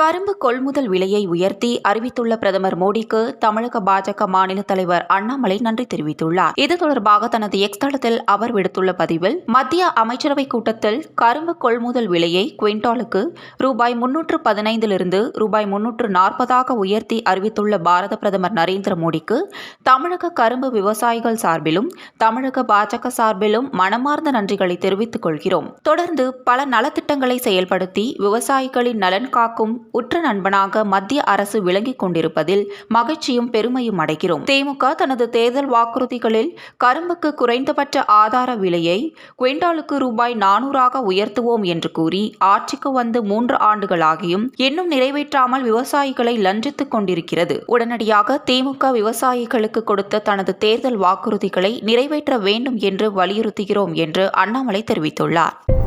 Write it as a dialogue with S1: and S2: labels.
S1: கரும்பு கொள்முதல் விலையை உயர்த்தி அறிவித்துள்ள பிரதமர் மோடிக்கு தமிழக பாஜக மாநில தலைவர் அண்ணாமலை நன்றி தெரிவித்துள்ளார். இது தொடர்பாக தனது எக்ஸ் தளத்தில் அவர் விடுத்துள்ள பதிவில் மத்திய அமைச்சரவை கூட்டத்தில் கரும்பு கொள்முதல் விலையை குவிண்டாலுக்கு ரூபாய் முன்னூற்று பதினைந்திலிருந்து ரூபாய் முன்னூற்று நாற்பதாக உயர்த்தி அறிவித்துள்ள பாரத பிரதமர் நரேந்திர மோடிக்கு தமிழக கரும்பு விவசாயிகள் சார்பிலும் தமிழக பாஜக சார்பிலும் மனமார்ந்த நன்றிகளை தெரிவித்துக் கொள்கிறோம். தொடர்ந்து பல நலத்திட்டங்களை செயல்படுத்தி விவசாயிகளின் நலன் காக்கும் உற்ற நண்பனாக மத்திய அரசு விளங்கிக் கொண்டிருப்பதில் மகிழ்ச்சியும் பெருமையும் அடைகிறோம். திமுக தனது தேர்தல் வாக்குறுதிகளில் கரும்புக்கு குறைந்தபட்ச ஆதார விலையை குவிண்டாலுக்கு ரூபாய் நானூறாக உயர்த்துவோம் என்று கூறி ஆட்சிக்கு வந்து மூன்று ஆண்டுகளாகியும் இன்னும் நிறைவேற்றாமல் விவசாயிகளை லஞ்சித்துக் கொண்டிருக்கிறது. உடனடியாக திமுக விவசாயிகளுக்கு கொடுத்த தனது தேர்தல் வாக்குறுதிகளை நிறைவேற்ற வேண்டும் என்று வலியுறுத்துகிறோம் என்று அண்ணாமலை தெரிவித்துள்ளார்.